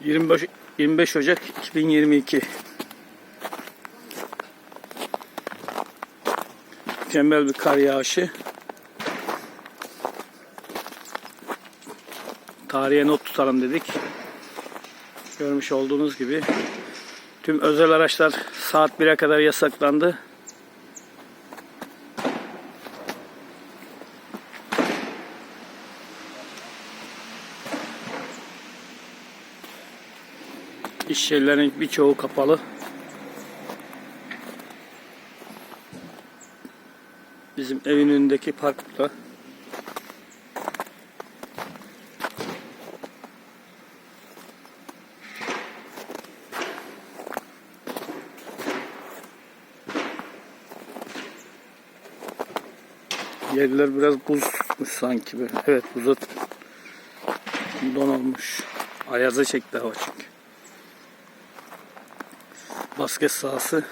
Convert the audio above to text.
25, 25 Ocak 2022 Mükemmel bir kar yağışı. Tarihe not tutalım dedik. Görmüş olduğunuz gibi tüm özel araçlar saat 1'e kadar yasaklandı. İş yerlerinin birçoğu kapalı. Bizim evin önündeki park burada. Yerler biraz buz tutmuş sanki. Evet buza don olmuş. Ayaza çekti hava çünkü. Basket sahası